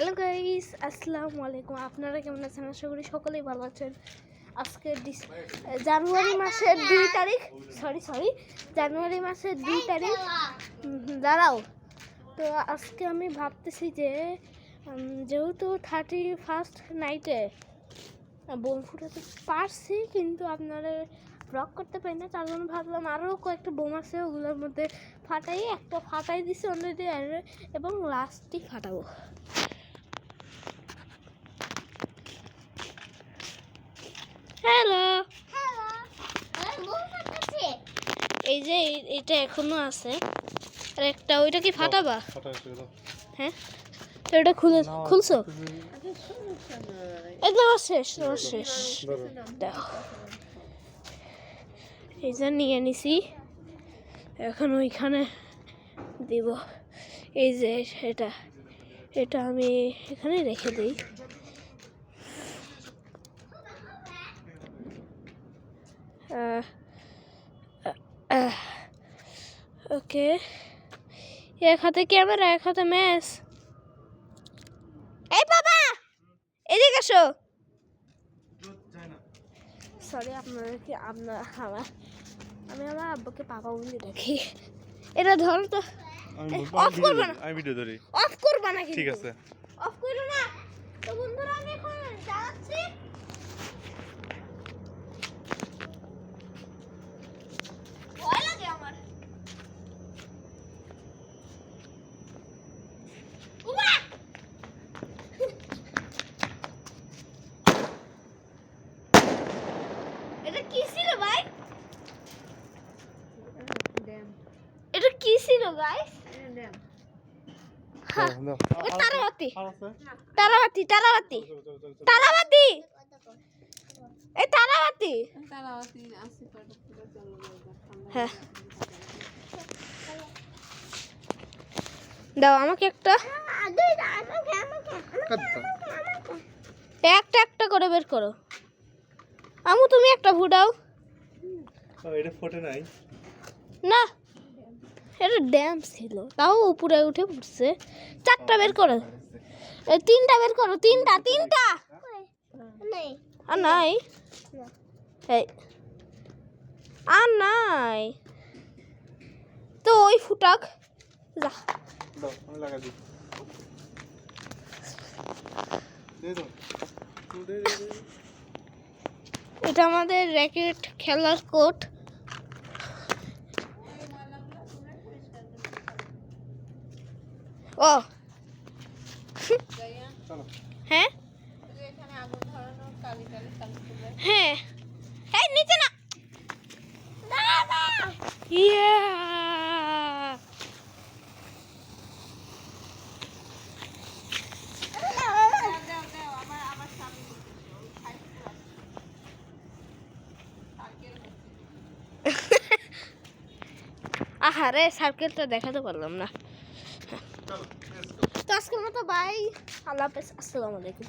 Hello guys আসসালামু আলাইকুম আপনারা কেমন আছেন? আশা করি সকলেই ভালো আছেন। আজকে ডিস- জানুয়ারি মাসের দুই তারিখ সরি সরি জানুয়ারি মাসের দুই তারিখ। দাঁড়াও। তো আজকে আমি ভাবতেছি যে যেহেতু থার্টি ফার্স্ট নাইটে বোম ফুটাতে পারছি কিন্তু আপনারা ব্লক করতে পারি না। তার জন্য ভাবলাম আরও কয়েকটা বোম আছে ওগুলোর মধ্যে ফাটাই একটা ফাটাই দিছি অলরেডি এবং লাস্টটি ফাটাবো। হ্যালো এই যে এই- এটা এখনও আছে। আর একটা ওইটা কি ফাটাবা? হ্যাঁ? তো এটা খুলে খুলছো? একদম শেষ শেষ। দেখো এই যে নিয়ে নিছি। এখন ওইখানে দিব। এই যে এটা এটা আমি এখানে রেখে দিই। ওকে। এক হাতে ক্যামেরা এক হাতে ম্যাচ? এই বাবা! এদিকে আসো সরি আপনারা কি আপনার আমার আমি আমার আব্বুকে পাপা বলে ডাকি। এটা ধরো তো। ভিডিও করবে না। আমি ভিডিও ধরি। অফ করবা না ঠিক আছে। অফ করো না। তো বন্ধুরা আমি এখন যাচ্ছি ভয় লাগে আমার উমা! এটা কি ছিল ভাই এটা কি ছিল গাইস হ্যাঁ। এটা তারাবাতি। তারাবাতি তারাবাতি। তারাবাতি! এই তারাবাতি! হ্যাঁ। দাও আমাকে একটা। একটা একটা করে বের করো। আমু তুমি একটা ফুটাও এটা ফোটে নাই। না। এটা ড্যাম ছিল। তাও উপরে উঠে পড়ছে। চারটা বের করো। তিনটা বের করো। তিনটা তিনটা! আর নাই? আর নাই? তো ওই ফুটাক। যা। এটা আমাদের র্যাকেট খেলার কোর্ট। ও। হ্যাঁ? হ্যাঁ। এই নিচে না। ইয়া। আহারে সার্কেলটা দেখাতে পারলাম না. তো আজকের মতো বাই আল্লাহ হাফেজ আসসালামু আলাইকুম।